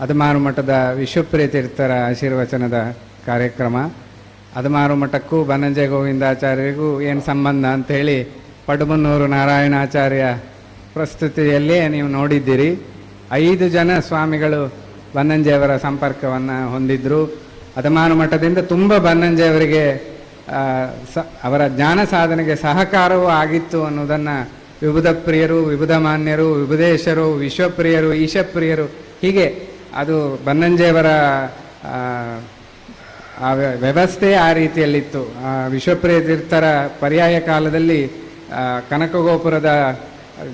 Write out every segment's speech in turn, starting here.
ಅದಮಾರು ಮಠದ ವಿಶ್ವಪ್ರಿಯ ತೀರ್ಥರ ಆಶೀರ್ವಚನದ ಕಾರ್ಯಕ್ರಮ. ಅದಮಾರು ಮಠಕ್ಕೂ ಬನಂಜಯ ಗೋವಿಂದಾಚಾರ್ಯರಿಗೂ ಏನು ಸಂಬಂಧ ಅಂತೇಳಿ ಪಡುಮನ್ನೂರು ನಾರಾಯಣಾಚಾರ್ಯ ಪ್ರಸ್ತುತಿಯಲ್ಲೇ ನೀವು ನೋಡಿದ್ದೀರಿ. ಐದು ಜನ ಸ್ವಾಮಿಗಳು ಬನ್ನಂಜೆಯವರ ಸಂಪರ್ಕವನ್ನು ಹೊಂದಿದ್ದರು ಅದಮಾನು ಮಠದಿಂದ ತುಂಬ ಬನ್ನಂಜೆಯವರಿಗೆ ಸ, ಅವರ ಜ್ಞಾನ ಸಾಧನೆಗೆ ಸಹಕಾರವೂ ಆಗಿತ್ತು ಅನ್ನೋದನ್ನು ವಿಬುಧ ಪ್ರಿಯರು ವಿಬುಧ ಮಾನ್ಯರು ವಿಬುಧೇಶರು, ವಿಶ್ವಪ್ರಿಯರು, ಈಶಪ್ರಿಯರು ಹೀಗೆ ಅದು ಬನ್ನಂಜೆಯವರ ಆ, ಆ ವ್ಯ- ವ್ಯವಸ್ಥೆ ಆ ರೀತಿಯಲ್ಲಿತ್ತು. ವಿಶ್ವಪ್ರಿಯ ತೀರ್ಥರ ಪರ್ಯಾಯ ಕಾಲದಲ್ಲಿ ಕನಕಗೋಪುರದ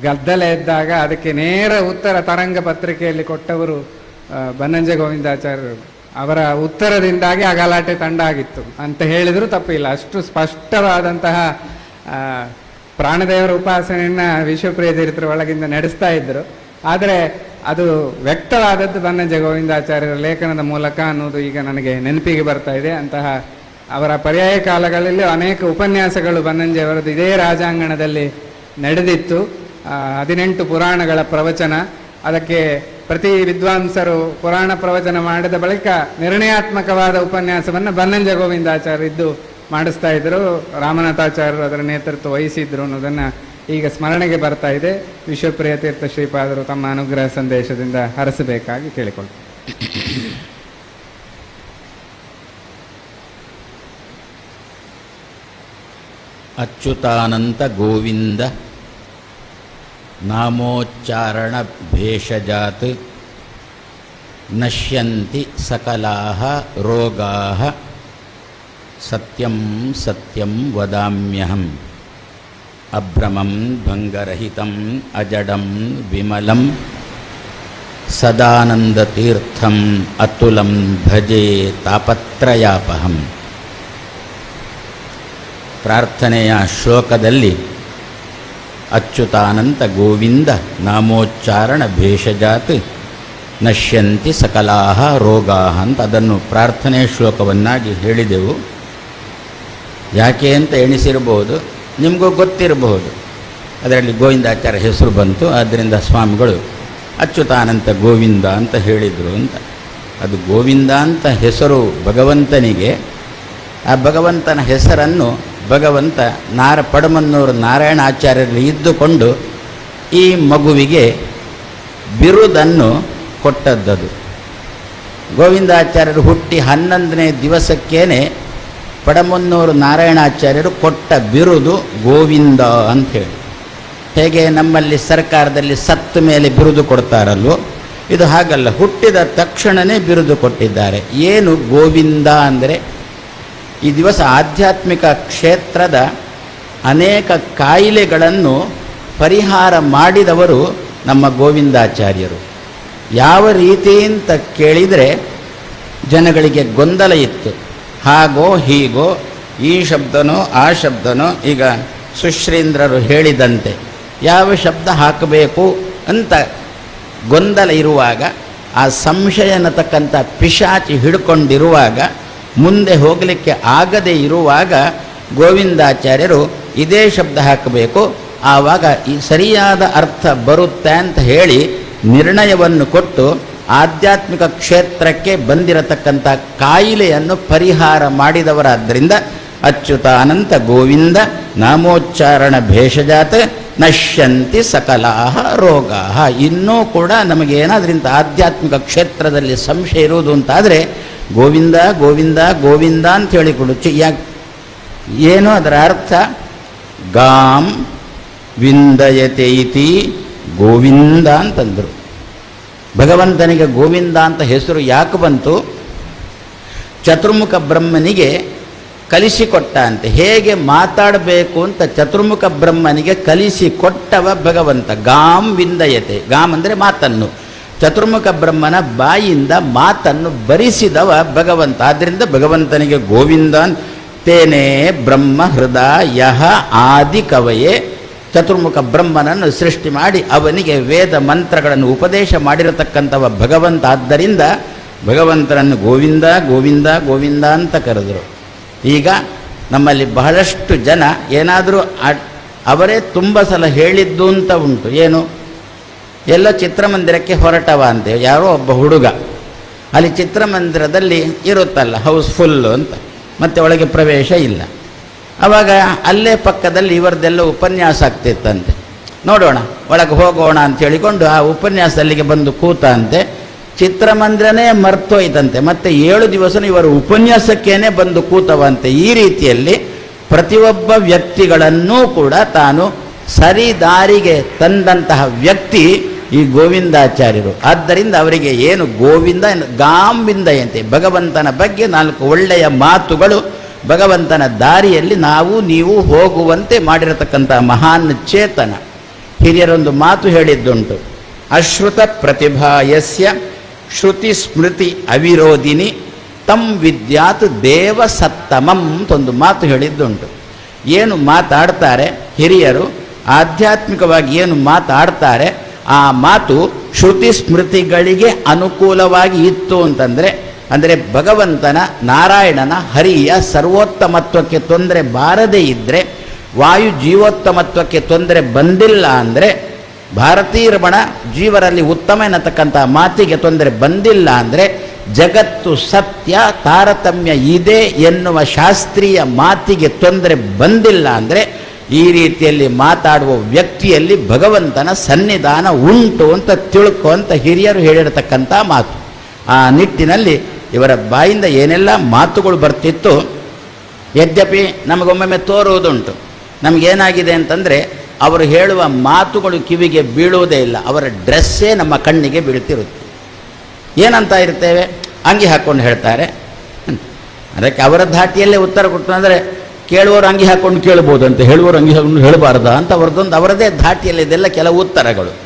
ಗದ್ದಲ ಎದ್ದಾಗ ಅದಕ್ಕೆ ನೇರ ಉತ್ತರ ತರಂಗ ಪತ್ರಿಕೆಯಲ್ಲಿ ಕೊಟ್ಟವರು ಬನ್ನಂಜೆ ಗೋವಿಂದಾಚಾರ್ಯರು. ಅವರ ಉತ್ತರದಿಂದಾಗಿ ಆ ಗಲಾಟೆ ತಂಡ ಆಗಿತ್ತು. ಅಂತ ಹೇಳಿದರೂ ತಪ್ಪಿಲ್ಲ. ಅಷ್ಟು ಸ್ಪಷ್ಟವಾದಂತಹ ಪ್ರಾಣದೇವರ ಉಪಾಸನೆಯನ್ನು ವಿಶ್ವಪ್ರಿಯ ತೀರ್ಥರ ಒಳಗಿಂದ ನಡೆಸ್ತಾ ಇದ್ದರು ಆದರೆ ಅದು ವ್ಯಕ್ತವಾದದ್ದು ಬನ್ನಂಜೆ ಗೋವಿಂದಾಚಾರ್ಯರ ಲೇಖನದ ಮೂಲಕ ಅನ್ನೋದು ಈಗ ನನಗೆ ನೆನಪಿಗೆ ಬರ್ತಾ ಇದೆ. ಅಂತಹ ಅವರ ಪರ್ಯಾಯ ಕಾಲಗಳಲ್ಲಿ ಅನೇಕ ಉಪನ್ಯಾಸಗಳು ಬನ್ನಂಜೆಯವರದ್ದು ಇದೇ ರಾಜಾಂಗಣದಲ್ಲಿ ನಡೆದಿತ್ತು. ಹದಿನೆಂಟು ಪುರಾಣಗಳ ಪ್ರವಚನ. ಅದಕ್ಕೆ ಪ್ರತಿ ವಿದ್ವಾಂಸರು ಪುರಾಣ ಪ್ರವಚನ ಮಾಡಿದ ಬಳಿಕ ನಿರ್ಣಯಾತ್ಮಕವಾದ ಉಪನ್ಯಾಸವನ್ನು ಬನ್ನಂಜ ಗೋವಿಂದಾಚಾರ್ಯ ಇದ್ದು ಮಾಡಿಸ್ತಾ ಇದ್ದರು ರಾಮನಾಥಾಚಾರ್ಯರು ಅದರ ನೇತೃತ್ವ ವಹಿಸಿದ್ರು ಅನ್ನೋದನ್ನ ಈಗ ಸ್ಮರಣೆಗೆ ಬರ್ತಾ ಇದೆ. ವಿಶ್ವಪ್ರಿಯ ತೀರ್ಥ ಶ್ರೀಪಾದರು ತಮ್ಮ ಅನುಗ್ರಹ ಸಂದೇಶದಿಂದ ಹರಸಬೇಕಾಗಿ ಕೇಳಿಕೊಳ್ತಾರೆ ಅಚ್ಯುತಾನಂತ ಗೋವಿಂದ ನಾಮೋಚ್ಚಾರಣ ಭೇಷಜಾತ್ ನಶ್ಯಂತಿ ಸಕಲಾ ರೋಗಾ ಸತ್ಯಂ ಸತ್ಯಂ ವದಾಮ್ಯಹಂ. ಅಭ್ರಮಂ ಭಂಗರಹಿತಂ ಅಜಡಂ ವಿಮಲಂ ಸದಾನಂದತೀರ್ಥಂ ಅತುಲಂ ಭಜೆ ತಾಪತ್ರಯಾಪಹಂ. ಪ್ರಾರ್ಥನೆಯ ಶ್ಲೋಕದಲ್ಲಿ ಅಚ್ಯುತಾನಂತ ಗೋವಿಂದ ನಾಮೋಚ್ಚಾರಣ ಭೇಷಜಾತ್ ನಶ್ಯಂತಿ ಸಕಲಾಹ ರೋಗಾ ಅಂತ ಅದನ್ನು ಪ್ರಾರ್ಥನೆ ಶ್ಲೋಕವನ್ನಾಗಿ ಹೇಳಿದೆವು. ಯಾಕೆ ಅಂತ ಎಣಿಸಿರಬಹುದು ನಿಮಗೂ ಗೊತ್ತಿರಬಹುದು. ಅದರಲ್ಲಿ ಗೋವಿಂದಾಚಾರ್ಯ ಹೆಸರು ಬಂತು. ಆದ್ದರಿಂದ ಸ್ವಾಮಿಗಳು ಅಚ್ಯುತಾನಂತ ಗೋವಿಂದ ಅಂತ ಹೇಳಿದರು ಅಂತ. ಅದು ಗೋವಿಂದ ಅಂತ ಹೆಸರು ಭಗವಂತನಿಗೆ, ಆ ಭಗವಂತನ ಹೆಸರನ್ನು ಭಗವಂತ ನಾರ ಪಡಮನ್ನೂರು ನಾರಾಯಣಾಚಾರ್ಯರಲ್ಲಿ ಇದ್ದುಕೊಂಡು ಈ ಮಗುವಿಗೆ ಬಿರುದನ್ನು ಕೊಟ್ಟದ್ದದು. ಗೋವಿಂದಾಚಾರ್ಯರು ಹುಟ್ಟಿ ಹನ್ನೊಂದನೇ ದಿವಸಕ್ಕೇನೆ ಪಡಮನ್ನೂರು ನಾರಾಯಣಾಚಾರ್ಯರು ಕೊಟ್ಟ ಬಿರುದು ಗೋವಿಂದ ಅಂತ ಹೇಳಿ ಹೇಗೆ ನಮ್ಮಲ್ಲಿ ಸರ್ಕಾರದಲ್ಲಿ ಸತ್ತು ಮೇಲೆ ಬಿರುದು ಕೊಡ್ತಾರಲ್ವೋ, ಇದು ಹಾಗಲ್ಲ. ಹುಟ್ಟಿದ ತಕ್ಷಣವೇ ಬಿರುದು ಕೊಟ್ಟಿದ್ದಾರೆ. ಏನು ಗೋವಿಂದ ಅಂದರೆ, ಈ ದಿವಸ ಆಧ್ಯಾತ್ಮಿಕ ಕ್ಷೇತ್ರದ ಅನೇಕ ಕಾಯಿಲೆಗಳನ್ನು ಪರಿಹಾರ ಮಾಡಿದವರು ನಮ್ಮ ಗೋವಿಂದಾಚಾರ್ಯರು. ಯಾವ ರೀತಿ ಅಂತ ಕೇಳಿದರೆ ಜನಗಳಿಗೆ ಗೊಂದಲ ಇತ್ತು. ಹಾಗೋ ಹೀಗೋ ಈ ಶಬ್ದನೋ ಆ ಶಬ್ದನೋ ಈಗ ಸುಶ್ರೀಂದ್ರರು ಹೇಳಿದಂತೆ ಯಾವ ಶಬ್ದ ಹಾಕಬೇಕು ಅಂತ ಗೊಂದಲ ಇರುವಾಗ, ಆ ಸಂಶಯ ಅನ್ನತಕ್ಕಂಥ ಪಿಶಾಚಿ ಹಿಡ್ಕೊಂಡಿರುವಾಗ, ಮುಂದೆ ಹೋಗಲಿಕ್ಕೆ ಆಗದೇ ಇರುವಾಗ ಗೋವಿಂದಾಚಾರ್ಯರು ಇದೇ ಶಬ್ದ ಹಾಕಬೇಕು. ಆವಾಗ ಈ ಸರಿಯಾದ ಅರ್ಥ ಬರುತ್ತೆ ಅಂತ ಹೇಳಿ ನಿರ್ಣಯವನ್ನು ಕೊಟ್ಟು ಆಧ್ಯಾತ್ಮಿಕ ಕ್ಷೇತ್ರಕ್ಕೆ ಬಂದಿರತಕ್ಕಂಥ ಕಾಯಿಲೆಯನ್ನು ಪರಿಹಾರ ಮಾಡಿದವರಾದ್ದರಿಂದ ಅಚ್ಯುತ ಅನಂತ ಗೋವಿಂದ ನಾಮೋಚ್ಚಾರಣ ಭೇಷಜಾತ ನಶ್ಯಂತಿ ಸಕಲಾಹ ರೋಗ ಇನ್ನೂ ಕೂಡ ನಮಗೆ ಏನಾದ್ರಿಂದ ಆಧ್ಯಾತ್ಮಿಕ ಕ್ಷೇತ್ರದಲ್ಲಿ ಸಂಶಯ ಇರುವುದು ಅಂತಾದರೆ ಗೋವಿಂದ ಗೋವಿಂದ ಗೋವಿಂದ ಅಂತ ಹೇಳಿಕೊಡುತ್ತೆ ಯಾಕೆ? ಏನು ಅದರ ಅರ್ಥ? ಗಾಂ ವಿಂದಯತೆ ಇತಿ ಗೋವಿಂದ ಅಂತಂದರು. ಭಗವಂತನಿಗೆ ಗೋವಿಂದ ಅಂತ ಹೆಸರು ಯಾಕೆ ಬಂತು? ಚತುರ್ಮುಖ ಬ್ರಹ್ಮನಿಗೆ ಕಲಿಸಿಕೊಟ್ಟ ಅಂತೆ. ಹೇಗೆ ಮಾತಾಡಬೇಕು ಅಂತ ಚತುರ್ಮುಖ ಬ್ರಹ್ಮನಿಗೆ ಕಲಿಸಿಕೊಟ್ಟವ ಭಗವಂತ. ಗಾಂ ವಿಂದಯತೆ. ಗಾಮ್ ಅಂದರೆ ಮಾತನ್ನು. ಚತುರ್ಮುಖ ಬ್ರಹ್ಮನ ಬಾಯಿಯಿಂದ ಮಾತನ್ನು ಬರಿಸಿದವ ಭಗವಂತ. ಆದ್ದರಿಂದ ಭಗವಂತನಿಗೆ ಗೋವಿಂದ ತೇನೇ ಬ್ರಹ್ಮ ಹೃದಯ ಆದಿ ಕವಯೇ ಚತುರ್ಮುಖ ಬ್ರಹ್ಮನನ್ನು ಸೃಷ್ಟಿ ಮಾಡಿ ಅವನಿಗೆ ವೇದ ಮಂತ್ರಗಳನ್ನು ಉಪದೇಶ ಮಾಡಿರತಕ್ಕಂಥವ ಭಗವಂತ. ಆದ್ದರಿಂದ ಭಗವಂತನನ್ನು ಗೋವಿಂದ ಗೋವಿಂದ ಗೋವಿಂದ ಅಂತ ಕರೆದರು. ಈಗ ನಮ್ಮಲ್ಲಿ ಬಹಳಷ್ಟು ಜನ ಏನಾದರೂ ಅವರೇ ತುಂಬ ಸಲ ಹೇಳಿದ್ದು ಅಂತ ಉಂಟು. ಏನು? ಎಲ್ಲ ಚಿತ್ರಮಂದಿರಕ್ಕೆ ಹೊರಟವ ಅಂತ. ಯಾರೋ ಒಬ್ಬ ಹುಡುಗ. ಅಲ್ಲಿ ಚಿತ್ರಮಂದಿರದಲ್ಲಿ ಇರುತ್ತಲ್ಲ, ಹೌಸ್ಫುಲ್ಲು ಅಂತ. ಮತ್ತೆ ಒಳಗೆ ಪ್ರವೇಶ ಇಲ್ಲ. ಆವಾಗ ಅಲ್ಲೇ ಪಕ್ಕದಲ್ಲಿ ಇವರದೆಲ್ಲ ಉಪನ್ಯಾಸ ಆಗ್ತಿತ್ತಂತೆ. ನೋಡೋಣ, ಒಳಗೆ ಹೋಗೋಣ ಅಂತ ಹೇಳಿಕೊಂಡು ಆ ಉಪನ್ಯಾಸ ಅಲ್ಲಿಗೆ ಬಂದು ಕೂತ ಅಂತೆ ಚಿತ್ರಮಂದಿರನೇ ಮರ್ತೋಯ್ತಂತೆ. ಮತ್ತೆ ಏಳು ದಿವಸ ಇವರು ಉಪನ್ಯಾಸಕ್ಕೇನೆ ಬಂದು ಕೂತವಂತೆ. ಈ ರೀತಿಯಲ್ಲಿ ಪ್ರತಿಯೊಬ್ಬ ವ್ಯಕ್ತಿಗಳನ್ನೂ ಕೂಡ ತಾನು ಸರಿ ದಾರಿಗೆ ತಂದಂತಹ ವ್ಯಕ್ತಿ ಈ ಗೋವಿಂದಾಚಾರ್ಯರು. ಆದ್ದರಿಂದ ಅವರಿಗೆ ಏನು ಗೋವಿಂದ ಗಾಂಬಿಂದ ಎಂತೆ. ಭಗವಂತನ ಬಗ್ಗೆ ನಾಲ್ಕು ಒಳ್ಳೆಯ ಮಾತುಗಳು ಭಗವಂತನ ದಾರಿಯಲ್ಲಿ ನಾವು, ನೀವು ಹೋಗುವಂತೆ ಮಾಡಿರತಕ್ಕಂಥ ಮಹಾನ್ ಚೇತನ. ಹಿರಿಯರೊಂದು ಮಾತು ಹೇಳಿದ್ದುಂಟು. ಅಶ್ರುತ ಪ್ರತಿಭಾಯಸ್ಯ ಶ್ರುತಿ ಸ್ಮೃತಿ ಅವಿರೋಧಿನಿ ತಂ ವಿದ್ಯಾತ್ ದೇವ ಸತ್ತಮಂ ಅಂತೊಂದು ಮಾತು ಹೇಳಿದ್ದುಂಟು. ಏನು ಮಾತಾಡ್ತಾರೆ ಹಿರಿಯರು, ಆಧ್ಯಾತ್ಮಿಕವಾಗಿ ಏನು ಮಾತಾಡ್ತಾರೆ, ಆ ಮಾತು ಶ್ರುತಿ ಸ್ಮೃತಿಗಳಿಗೆ ಅನುಕೂಲವಾಗಿ ಇತ್ತು ಅಂತಂದರೆ ಅಂದರೆ ಭಗವಂತನ ನಾರಾಯಣನ ಹರಿಯ ಸರ್ವೋತ್ತಮತ್ವಕ್ಕೆ ತೊಂದರೆ ಬಾರದೇ ಇದ್ದರೆ ವಾಯು ಜೀವೋತ್ತಮತ್ವಕ್ಕೆ ತೊಂದರೆ ಬಂದಿಲ್ಲ ಅಂದರೆ ಭಾರತೀ ರಮಣ ಜೀವರಲ್ಲಿ ಉತ್ತಮ ಎನ್ನತಕ್ಕಂಥ ಮಾತಿಗೆ ತೊಂದರೆ ಬಂದಿಲ್ಲ ಅಂದರೆ, ಜಗತ್ತು ಸತ್ಯ ತಾರತಮ್ಯ ಇದೆ ಎನ್ನುವ ಶಾಸ್ತ್ರೀಯ ಮಾತಿಗೆ ತೊಂದರೆ ಬಂದಿಲ್ಲ ಅಂದರೆ, ಈ ರೀತಿಯಲ್ಲಿ ಮಾತಾಡುವ ವ್ಯಕ್ತಿಯಲ್ಲಿ ಭಗವಂತನ ಸನ್ನಿಧಾನ ಉಂಟು ಅಂತ ತಿಳ್ಕೊ ಹಿರಿಯರು ಹೇಳಿರತಕ್ಕಂಥ ಮಾತು. ಆ ನಿಟ್ಟಿನಲ್ಲಿ ಇವರ ಬಾಯಿಂದ ಏನೆಲ್ಲ ಮಾತುಗಳು ಬರ್ತಿತ್ತು, ಯದ್ಯಪಿ ನಮಗೊಮ್ಮೊಮ್ಮೆ ತೋರುವುದುಂಟು. ನಮಗೇನಾಗಿದೆ ಅಂತಂದರೆ, ಅವರು ಹೇಳುವ ಮಾತುಗಳು ಕಿವಿಗೆ ಬೀಳುವುದೇ ಇಲ್ಲ. ಅವರ ಡ್ರೆಸ್ಸೇ ನಮ್ಮ ಕಣ್ಣಿಗೆ ಬೀಳ್ತಿರುತ್ತೆ. ಏನಂತ ಇರ್ತೇವೆ? ಅಂಗಿ ಹಾಕ್ಕೊಂಡು ಹೇಳ್ತಾರೆ. ಅದಕ್ಕೆ ಅವರ ಧಾಟಿಯಲ್ಲೇ ಉತ್ತರ ಕೊಟ್ಟು ಅಂದರೆ, ಕೇಳುವವರು ಅಂಗಿ ಹಾಕ್ಕೊಂಡು ಕೇಳ್ಬೋದು ಅಂತ, ಹೇಳುವವರು ಅಂಗಿ ಹಾಕೊಂಡು ಹೇಳಬಾರ್ದ ಅಂತ ಅವರದ್ದೊಂದು ಅವರದೇ ಧಾಟಿಯಲ್ಲಿ ಇದೆಲ್ಲ ಕೆಲವು ಉತ್ತರಗಳು. ಅವರದ್ದು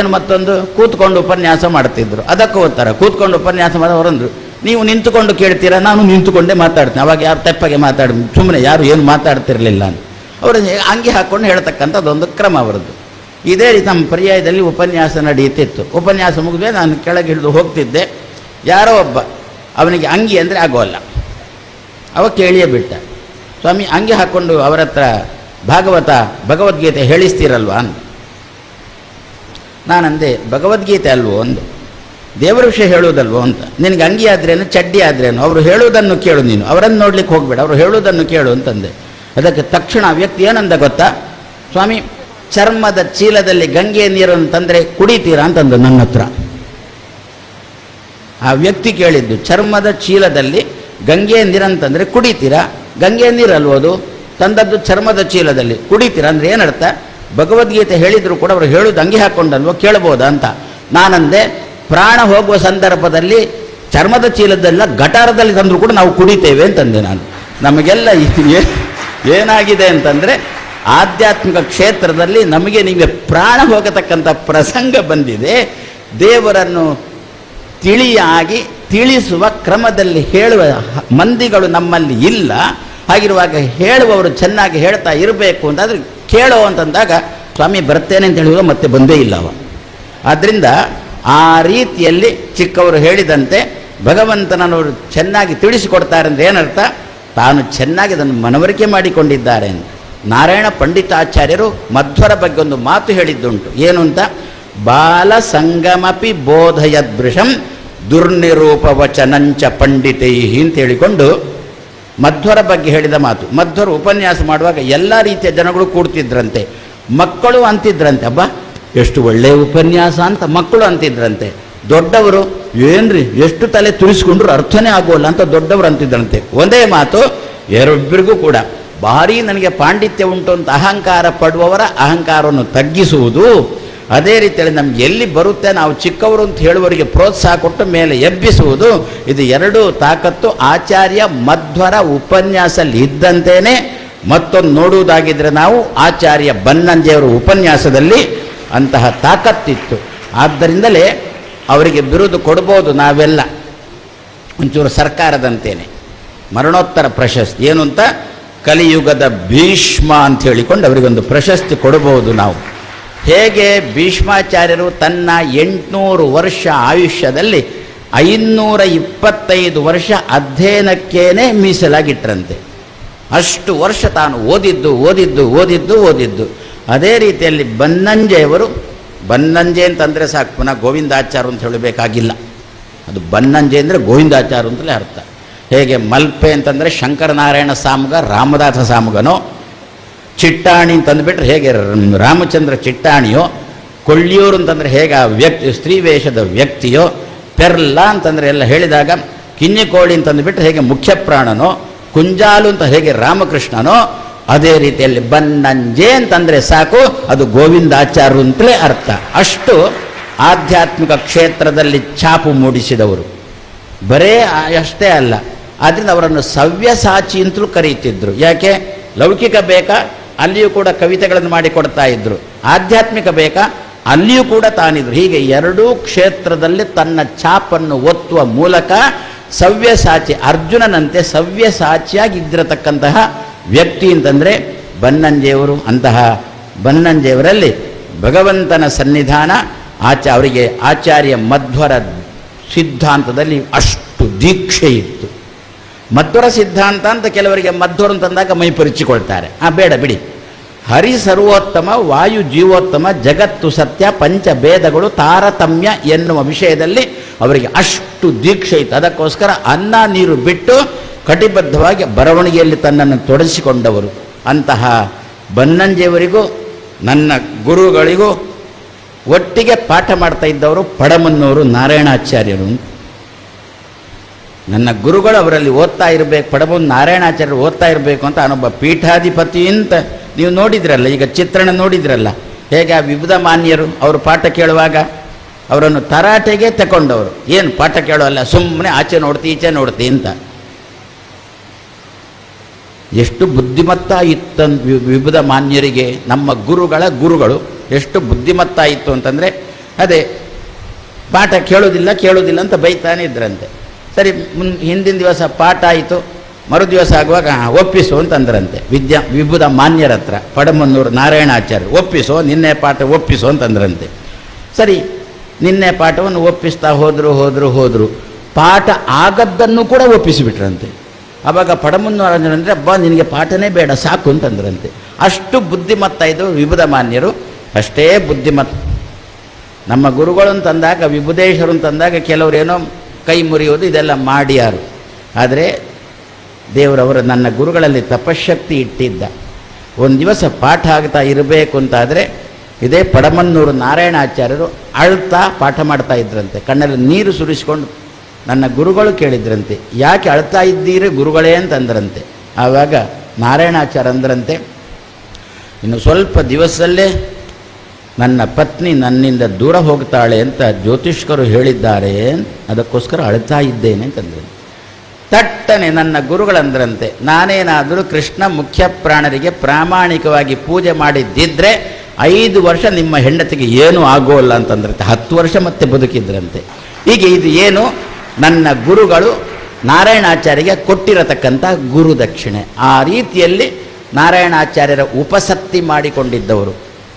ಏನು ಮತ್ತೊಂದು? ಕೂತ್ಕೊಂಡು ಉಪನ್ಯಾಸ ಮಾಡ್ತಿದ್ರು. ಅದಕ್ಕೂ ಉತ್ತರ, ಕೂತ್ಕೊಂಡು ಉಪನ್ಯಾಸ ಮಾಡಿ ಅವರಂದ್ರು ನೀವು ನಿಂತುಕೊಂಡು ಕೇಳ್ತೀರಾ? ನಾನು ನಿಂತುಕೊಂಡೇ ಮಾತಾಡ್ತೀನಿ. ಅವಾಗ ಯಾರು ತೆಪ್ಪಗೆ ಮಾತಾಡಿ ಸುಮ್ಮನೆ ಯಾರು ಏನು ಮಾತಾಡ್ತಿರಲಿಲ್ಲ ಅಂತ. ಅವರು ಅಂಗಿ ಹಾಕ್ಕೊಂಡು ಹೇಳ್ತಕ್ಕಂಥದ್ದೊಂದು ಕ್ರಮ ಅವರದ್ದು. ಇದೇ ರೀತಿ ನಮ್ಮ ಪರ್ಯಾಯದಲ್ಲಿ ಉಪನ್ಯಾಸ ನಡೆಯುತ್ತಿತ್ತು ಉಪನ್ಯಾಸ ಮುಗಿದ್ರೆ ನಾನು ಕೆಳಗೆ ಹಿಡಿದು ಹೋಗ್ತಿದ್ದೆ. ಯಾರೋ ಒಬ್ಬ, ಅವನಿಗೆ ಅಂಗಿ ಅಂದರೆ ಆಗೋಲ್ಲ. ಅವ ಕೇಳಿಯೇ ಬಿಟ್ಟ, ಸ್ವಾಮಿ, ಅಂಗಿ ಹಾಕ್ಕೊಂಡು ಅವರ ಹತ್ರ ಭಾಗವತ, ಭಗವದ್ಗೀತೆ ಹೇಳಿಸ್ತೀರಲ್ವಾ? ಅಂತ ನಾನಂದೆ, ಭಗವದ್ಗೀತೆ ಅಲ್ವೋ ಒಂದು? ದೇವರ ವಿಷಯ ಹೇಳುವುದಲ್ವೋ ಅಂತ? ನಿನಗೆ ಅಂಗಿ ಆದ್ರೇನು, ಚಡ್ಡಿ ಆದ್ರೇನು? ಅವರು ಹೇಳುವುದನ್ನು ಕೇಳು ನೀನು. ಅವರನ್ನು ನೋಡ್ಲಿಕ್ಕೆ ಹೋಗ್ಬೇಡ. ಅವರು ಹೇಳುವುದನ್ನು ಕೇಳು ಅಂತಂದೆ. ಅದಕ್ಕೆ ತಕ್ಷಣ ವ್ಯಕ್ತಿ ಏನಂದ ಗೊತ್ತಾ? ಸ್ವಾಮಿ, ಚರ್ಮದ ಚೀಲದಲ್ಲಿ ಗಂಗೆಯ ನೀರನ್ನು ತಂದರೆ ಕುಡಿತೀರಾ ಅಂತಂದು ನನ್ನ ಹತ್ರ. ಆ ವ್ಯಕ್ತಿ ಕೇಳಿದ್ದು, ಚರ್ಮದ ಚೀಲದಲ್ಲಿ ಗಂಗೆ ನೀರಂತಂದರೆ ಕುಡಿತೀರಾ? ಗಂಗೆ ನೀರಲ್ವದು ತಂದದ್ದು ಚರ್ಮದ ಚೀಲದಲ್ಲಿ ಕುಡಿತೀರಾ ಅಂದರೆ ಏನರ್ಥ? ಭಗವದ್ಗೀತೆ ಹೇಳಿದರೂ ಕೂಡ ಅವರು ಹೇಳೋದು ಅಂಗಿ ಹಾಕ್ಕೊಂಡಲ್ವೋ ಕೇಳ್ಬೋದಾ ಅಂತ. ನಾನಂದೆ, ಪ್ರಾಣ ಹೋಗುವ ಸಂದರ್ಭದಲ್ಲಿ ಚರ್ಮದ ಚೀಲದೆಲ್ಲ ಗಟಾರದಲ್ಲಿ ತಂದರೂ ಕೂಡ ನಾವು ಕುಡಿತೇವೆ ಅಂತಂದೆ ನಾನು. ನಮಗೆಲ್ಲ ಏನಾಗಿದೆ ಅಂತಂದರೆ ಆಧ್ಯಾತ್ಮಿಕ ಕ್ಷೇತ್ರದಲ್ಲಿ ನಮಗೆ ನಿಮಗೆ ಪ್ರಾಣ ಹೋಗತಕ್ಕಂಥ ಪ್ರಸಂಗ ಬಂದಿದೆ. ದೇವರನ್ನು ತಿಳಿಯಾಗಿ ತಿಳಿಸುವ ಕ್ರಮದಲ್ಲಿ ಹೇಳುವ ಮಂದಿಗಳು ನಮ್ಮಲ್ಲಿ ಇಲ್ಲ. ಹಾಗಿರುವಾಗ ಹೇಳುವವರು ಚೆನ್ನಾಗಿ ಹೇಳ್ತಾ ಇರಬೇಕು ಅಂತಾದ್ರೆ ಕೇಳೋ ಅಂತಂದಾಗ, ಸ್ವಾಮಿ, ಬರ್ತೇನೆ ಅಂತ ಹೇಳಿದ್ರು, ಮತ್ತೆ ಬಂದೇ ಇಲ್ಲ ಅವ. ಆದ್ದರಿಂದ ಆ ರೀತಿಯಲ್ಲಿ ಚಿಕ್ಕವರು ಹೇಳಿದಂತೆ, ಭಗವಂತನವರು ಚೆನ್ನಾಗಿ ತಿಳಿಸಿಕೊಡ್ತಾರೆ ಅಂದರೆ ಏನರ್ಥ? ತಾನು ಚೆನ್ನಾಗಿ ಅದನ್ನು ಮನವರಿಕೆ ಮಾಡಿಕೊಂಡಿದ್ದಾರೆ ಅಂತ. ನಾರಾಯಣ ಪಂಡಿತಾಚಾರ್ಯರು ಮಧ್ವರ ಬಗ್ಗೆ ಒಂದು ಮಾತು ಹೇಳಿದ್ದುಂಟು. ಏನು ಅಂತ? ಬಾಲ ಸಂಗಮಪಿ ಬೋಧಯದೃಶಂ ದುರ್ನಿರೂಪ ವಚನಂಚ ಪಂಡಿತೈ ಅಂತ ಹೇಳಿಕೊಂಡು ಮಧ್ವರ ಬಗ್ಗೆ ಹೇಳಿದ ಮಾತು. ಮಧ್ವರು ಉಪನ್ಯಾಸ ಮಾಡುವಾಗ ಎಲ್ಲ ರೀತಿಯ ಜನಗಳು ಕೂಡ್ತಿದ್ರಂತೆ. ಮಕ್ಕಳು ಅಂತಿದ್ರಂತೆ, ಅಬ್ಬಾ, ಎಷ್ಟು ಒಳ್ಳೆಯ ಉಪನ್ಯಾಸ ಅಂತ ಮಕ್ಕಳು ಅಂತಿದ್ರಂತೆ. ದೊಡ್ಡವರು, ಏನ್ರಿ, ಎಷ್ಟು ತಲೆ ತುರಿಸ್ಕೊಂಡ್ರು ಅರ್ಥನೇ ಆಗೋಲ್ಲ ಅಂತ ದೊಡ್ಡವರು ಅಂತಿದ್ರಂತೆ. ಒಂದೇ ಮಾತು ಎರೊಬ್ಬರಿಗೂ ಕೂಡ ಭಾರಿ ನನಗೆ ಪಾಂಡಿತ್ಯ ಉಂಟು ಅಂತ ಅಹಂಕಾರ ಪಡುವವರ ಅಹಂಕಾರವನ್ನು ತಗ್ಗಿಸುವುದು ಅದೇ ರೀತಿಯಲ್ಲಿ ನಮ್ಗೆ ಎಲ್ಲಿ ಬರುತ್ತೆ ನಾವು ಚಿಕ್ಕವರು ಅಂತ ಹೇಳುವವರಿಗೆ ಪ್ರೋತ್ಸಾಹ ಕೊಟ್ಟು ಮೇಲೆ ಎಬ್ಬಿಸುವುದು, ಇದು ಎರಡು ತಾಕತ್ತು ಆಚಾರ್ಯ ಮಧ್ವರ ಉಪನ್ಯಾಸಲ್ಲಿ ಇದ್ದಂತೇನೆ. ಮತ್ತೊಂದು ನೋಡುವುದಾಗಿದ್ದರೆ ನಾವು ಆಚಾರ್ಯ ಬನ್ನಂಜೆಯವರ ಉಪನ್ಯಾಸದಲ್ಲಿ ಅಂತಹ ತಾಕತ್ತಿತ್ತು. ಆದ್ದರಿಂದಲೇ ಅವರಿಗೆ ಬಿರುದು ಕೊಡ್ಬೋದು ನಾವೆಲ್ಲ. ಒಂಚೂರು ಸರ್ಕಾರದಂತೇನೆ. ಮರಣೋತ್ತರ ಪ್ರಶಸ್ತಿ, ಏನು ಅಂತ? ಕಲಿಯುಗದ ಭೀಷ್ಮ ಅಂತ ಹೇಳಿಕೊಂಡು ಅವರಿಗೊಂದು ಪ್ರಶಸ್ತಿ ಕೊಡಬಹುದು ನಾವು. ಹೇಗೆ ಭೀಷ್ಮಾಚಾರ್ಯರು ತನ್ನ ಎಂಟುನೂರು ವರ್ಷ ಆಯುಷ್ಯದಲ್ಲಿ ಐನೂರ ಇಪ್ಪತ್ತೈದು ವರ್ಷ ಅಧ್ಯಯನಕ್ಕೇನೆ ಮೀಸಲಾಗಿಟ್ರಂತೆ. ಅಷ್ಟು ವರ್ಷ ತಾನು ಓದಿದ್ದು ಓದಿದ್ದು ಓದಿದ್ದು ಓದಿದ್ದು. ಅದೇ ರೀತಿಯಲ್ಲಿ ಬನ್ನಂಜೆಯವರು, ಬನ್ನಂಜೆ ಅಂತಂದರೆ ಸಾಕು, ಪುನಃ ಗೋವಿಂದಾಚಾರ್ಯ ಅಂತ ಹೇಳಬೇಕಾಗಿಲ್ಲ. ಅದು ಬನ್ನಂಜೆ ಅಂದರೆ ಗೋವಿಂದಾಚಾರ ಅಂತಲೇ ಅರ್ಥ. ಹೇಗೆ ಮಲ್ಪೆ ಅಂತಂದರೆ ಶಂಕರನಾರಾಯಣ ಸಾಮುಗ, ರಾಮದಾಸ ಸಾಮಗನೋ ಚಿಟ್ಟಾಣಿ ಅಂತಂದುಬಿಟ್ರೆ ಹೇಗೆ ರಾಮಚಂದ್ರ ಚಿಟ್ಟಾಣಿಯೋ, ಕೊಳ್ಳಿಯೂರು ಅಂತಂದರೆ ಹೇಗೆ ಆ ವ್ಯಕ್ತಿ, ಸ್ತ್ರೀ ವೇಷದ ವ್ಯಕ್ತಿಯೋ, ಪೆರ್ಲ ಅಂತಂದರೆ ಎಲ್ಲ ಹೇಳಿದಾಗ, ಕಿನ್ನಿಕೋಳಿ ಅಂತಂದುಬಿಟ್ರೆ ಹೇಗೆ ಮುಖ್ಯ ಪ್ರಾಣನೋ ಕುಂಜಾಲು ಅಂತ ಹೇಗೆ ರಾಮಕೃಷ್ಣನೋ, ಅದೇ ರೀತಿಯಲ್ಲಿ ಬನ್ನಂಜೆ ಅಂತಂದರೆ ಸಾಕು, ಅದು ಗೋವಿಂದಾಚಾರ್ಯ ಅಂತಲೇ ಅರ್ಥ. ಅಷ್ಟು ಆಧ್ಯಾತ್ಮಿಕ ಕ್ಷೇತ್ರದಲ್ಲಿ ಛಾಪು ಮೂಡಿಸಿದವರು. ಬರೇ ಅಷ್ಟೇ ಅಲ್ಲ. ಆದ್ದರಿಂದ ಅವರನ್ನು ಸವ್ಯಸಾಚಿ ಅಂತಲೂ ಕರೀತಿದ್ರು. ಯಾಕೆ? ಲೌಕಿಕ ಬೇಕಾ? ಅಲ್ಲಿಯೂ ಕೂಡ ಕವಿತೆಗಳನ್ನು ಮಾಡಿಕೊಡ್ತಾ ಇದ್ದರು ಆಧ್ಯಾತ್ಮಿಕ ಬೇಕಾ? ಅಲ್ಲಿಯೂ ಕೂಡ ತಾನಿದ್ರು. ಹೀಗೆ ಎರಡೂ ಕ್ಷೇತ್ರದಲ್ಲಿ ತನ್ನ ಛಾಪನ್ನು ಒತ್ತುವ ಮೂಲಕ ಸವ್ಯಸಾಚಿ ಅರ್ಜುನನಂತೆ ಸವ್ಯಸಾಚಿಯಾಗಿದ್ದಿರತಕ್ಕಂತಹ ವ್ಯಕ್ತಿ ಅಂತಂದರೆ ಬನ್ನಂಜೆಯವರು. ಅಂತಹ ಬನ್ನಂಜೆಯವರಲ್ಲಿ ಭಗವಂತನ ಸನ್ನಿಧಾನ ಆಚ, ಅವರಿಗೆ ಆಚಾರ್ಯ ಮಧ್ವರ ಸಿದ್ಧಾಂತದಲ್ಲಿ ಅಷ್ಟು ದೀಕ್ಷೆ ಇತ್ತು. ಮಧ್ವರ ಸಿದ್ಧಾಂತ ಅಂತ ಕೆಲವರಿಗೆ ಮಧ್ವರು ತಂದಾಗ ಮೈ ಪರಿಚಿಕೊಳ್ತಾರೆ. ಆ, ಬೇಡ ಬಿಡಿ. ಹರಿ ಸರ್ವೋತ್ತಮ ವಾಯು ಜೀವೋತ್ತಮ ಜಗತ್ತು ಸತ್ಯ ಪಂಚಭೇದಗಳು ತಾರತಮ್ಯ ಎನ್ನುವ ವಿಷಯದಲ್ಲಿ ಅವರಿಗೆ ಅಷ್ಟು ದೀಕ್ಷೆ ಇತ್ತು. ಅದಕ್ಕೋಸ್ಕರ ಅನ್ನ ನೀರು ಬಿಟ್ಟು ಕಟಿಬದ್ಧವಾಗಿ ಬರವಣಿಗೆಯಲ್ಲಿ ತನ್ನನ್ನು ತೊಡಗಿಸಿಕೊಂಡವರು. ಅಂತಹ ಬನ್ನಂಜಿಯವರಿಗೂ, ನನ್ನ ಗುರುಗಳಿಗೂ ಒಟ್ಟಿಗೆ ಪಾಠ ಮಾಡ್ತಾ ಇದ್ದವರು ಪಡಮನ್ನವರು ನಾರಾಯಣಾಚಾರ್ಯರು. ನನ್ನ ಗುರುಗಳು ಅವರಲ್ಲಿ ಓದ್ತಾ ಇರಬೇಕು ಪಡಬಂದು ನಾರಾಯಣಾಚಾರ್ಯರು ಓದ್ತಾ ಇರಬೇಕು ಅಂತ ಅನ್ನೊಬ್ಬ ಪೀಠಾಧಿಪತಿ ಅಂತ ನೀವು ನೋಡಿದ್ರಲ್ಲ, ಈಗ ಚಿತ್ರಣ ನೋಡಿದ್ರಲ್ಲ, ಹೇಗೆ ಆ ವಿವಿಧ ಮಾನ್ಯರು ಅವರು ಪಾಠ ಕೇಳುವಾಗ ಅವರನ್ನು ತರಾಟೆಗೆ ತಗೊಂಡವರು ಏನು ಪಾಠ ಕೇಳೋಲ್ಲ, ಸುಮ್ಮನೆ ಆಚೆ ನೋಡ್ತಿ, ಈಚೆ ನೋಡ್ತಿ ಅಂತ. ಎಷ್ಟು ಬುದ್ಧಿಮತ್ತ ಇತ್ತ ವಿವಿಧ ಮಾನ್ಯರಿಗೆ, ನಮ್ಮ ಗುರುಗಳ ಗುರುಗಳು ಎಷ್ಟು ಬುದ್ಧಿಮತ್ತ ಇತ್ತು ಅಂತಂದರೆ, ಅದೇ ಪಾಠ ಕೇಳೋದಿಲ್ಲ ಕೇಳೋದಿಲ್ಲ ಅಂತ ಬೈತಾನೆ ಇದ್ರಂತೆ. ಸರಿ, ಮುನ್, ಹಿಂದಿನ ದಿವಸ ಪಾಠ ಆಯಿತು. ಮರು ದಿವಸ ಆಗುವಾಗ "ಹಾ, ಒಪ್ಪಿಸು ಅಂತಂದ್ರಂತೆ. ವಿದ್ಯಾ ವಿಭುದ ಮಾನ್ಯರ ಹತ್ರ ಪಡಮನ್ನೂರು ನಾರಾಯಣಾಚಾರ್ಯ ಒಪ್ಪಿಸೋ ನಿನ್ನೆ ಪಾಠ ಒಪ್ಪಿಸು ಅಂತಂದ್ರಂತೆ. ಸರಿ ನಿನ್ನೆ ಪಾಠವನ್ನು ಒಪ್ಪಿಸ್ತಾ ಹೋದರು ಹೋದರು ಹೋದರು ಪಾಠ ಆಗದ್ದನ್ನು ಕೂಡ ಒಪ್ಪಿಸಿಬಿಟ್ರಂತೆ. ಆವಾಗ ಪಡಮನ್ನೂರು ಅಂದರೆ ಅಬ್ಬಾ ನಿನಗೆ ಪಾಠನೇ ಬೇಡ ಸಾಕು ಅಂತಂದ್ರಂತೆ. ಅಷ್ಟು ಬುದ್ಧಿಮತ್ತ ಇದು ವಿಭುದ ಮಾನ್ಯರು. ಅಷ್ಟೇ ಬುದ್ಧಿಮತ್. ನಮ್ಮ ಗುರುಗಳು ಅಂತಂದಾಗ ವಿಭುದೇಶ್ವರು ಅಂತಂದಾಗ ಕೆಲವರೇನೋ ಕೈ ಮುರಿಯೋದು ಇದೆಲ್ಲ ಮಾಡ್ಯಾರು. ಆದರೆ ದೇವರವರು ನನ್ನ ಗುರುಗಳಲ್ಲಿ ತಪಶಕ್ತಿ ಇಟ್ಟಿದ್ದ. ಒಂದು ದಿವಸ ಪಾಠ ಆಗ್ತಾ ಇರಬೇಕು ಅಂತಾದರೆ, ಇದೇ ಪಡಮನ್ನೂರು ನಾರಾಯಣಾಚಾರ್ಯರು ಅಳ್ತಾ ಪಾಠ ಮಾಡ್ತಾ ಇದ್ರಂತೆ. ಕಣ್ಣಲ್ಲಿ ನೀರು ಸುರಿಸ್ಕೊಂಡು ನನ್ನ ಗುರುಗಳು ಕೇಳಿದ್ರಂತೆ. ಯಾಕೆ ಅಳ್ತಾ ಇದ್ದೀರಿ ಗುರುಗಳೇ ಅಂತಂದ್ರಂತೆ. ಆವಾಗ ನಾರಾಯಣಾಚಾರ್ಯ ಅಂದ್ರಂತೆ, ಇನ್ನು ಸ್ವಲ್ಪ ದಿವಸದಲ್ಲೇ ನನ್ನ ಪತ್ನಿ ನನ್ನಿಂದ ದೂರ ಹೋಗ್ತಾಳೆ ಅಂತ ಜ್ಯೋತಿಷ್ಕರು ಹೇಳಿದ್ದಾರೆ, ಅದಕ್ಕೋಸ್ಕರ ಅಳ್ತಾ ಇದ್ದೇನೆ ಅಂತಂದ್ರೆ ತಟ್ಟನೆ ನನ್ನ ಗುರುಗಳಂದ್ರಂತೆ. ನಾನೇನಾದರೂ ಕೃಷ್ಣ ಮುಖ್ಯ ಪ್ರಾಣರಿಗೆ ಪ್ರಾಮಾಣಿಕವಾಗಿ ಪೂಜೆ ಮಾಡಿದ್ದಿದ್ರೆ ಐದು ವರ್ಷ ನಿಮ್ಮ ಹೆಂಡತಿಗೆ ಏನೂ ಆಗೋಲ್ಲ ಅಂತಂದ್ರಂತೆ. ಹತ್ತು ವರ್ಷ ಮತ್ತೆ ಬದುಕಿದ್ರಂತೆ. ಹೀಗೆ ಇದು ಏನು? ನನ್ನ ಗುರುಗಳು ನಾರಾಯಣಾಚಾರ್ಯಗೆ ಕೊಟ್ಟಿರತಕ್ಕಂಥ ಗುರು ದಕ್ಷಿಣೆ. ಆ ರೀತಿಯಲ್ಲಿ ನಾರಾಯಣಾಚಾರ್ಯರ ಉಪಸತ್ತಿ ಮಾಡಿಕೊಂಡಿದ್ದವರು.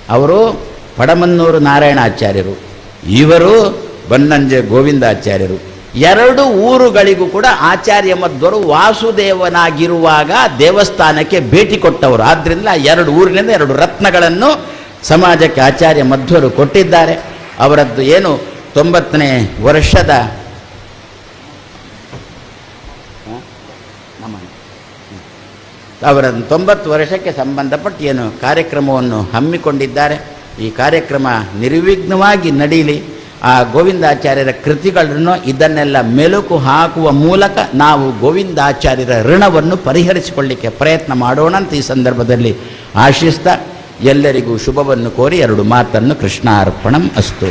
ಅವರು ಪಡಮನ್ನೂರು ನಾರಾಯಣಾಚಾರ್ಯರು. ಇವರು ಬನ್ನಂಜೆ ಗೋವಿಂದಾಚಾರ್ಯರು. ಎರಡು ಊರುಗಳಿಗೂ ಕೂಡ ಆಚಾರ್ಯ ಮಧ್ವರು ವಾಸುದೇವನಾಗಿರುವಾಗ ದೇವಸ್ಥಾನಕ್ಕೆ ಭೇಟಿ ಕೊಟ್ಟವರು. ಆದ್ದರಿಂದ ಎರಡು ಊರಿನಿಂದ ಎರಡು ರತ್ನಗಳನ್ನು ಸಮಾಜಕ್ಕೆ ಆಚಾರ್ಯ ಮಧ್ವರು ಕೊಟ್ಟಿದ್ದಾರೆ. ಅವರದ್ದು ಏನು ತೊಂಬತ್ತನೇ ವರ್ಷದ. ಅವರ ತೊಂಬತ್ತು ವರ್ಷಕ್ಕೆ ಸಂಬಂಧಪಟ್ಟು ಏನು ಕಾರ್ಯಕ್ರಮವನ್ನು ಹಮ್ಮಿಕೊಂಡಿದ್ದಾರೆ. ಈ ಕಾರ್ಯಕ್ರಮ ನಿರ್ವಿಘ್ನವಾಗಿ ನಡೀಲಿ. ಆ ಗೋವಿಂದಾಚಾರ್ಯರ ಕೃತಿಗಳನ್ನು ಇದನ್ನೆಲ್ಲ ಮೆಲುಕು ಹಾಕುವ ಮೂಲಕ ನಾವು ಗೋವಿಂದಾಚಾರ್ಯರ ಋಣವನ್ನು ಪರಿಹರಿಸಿಕೊಳ್ಳಿಕ್ಕೆ ಪ್ರಯತ್ನ ಮಾಡೋಣ ಅಂತ ಈ ಸಂದರ್ಭದಲ್ಲಿ ಆಶಿಸ್ತಾ ಎಲ್ಲರಿಗೂ ಶುಭವನ್ನು ಕೋರಿ ಎರಡು ಮಾತನ್ನು ಕೃಷ್ಣಾರ್ಪಣಂ ಅಸ್ತು.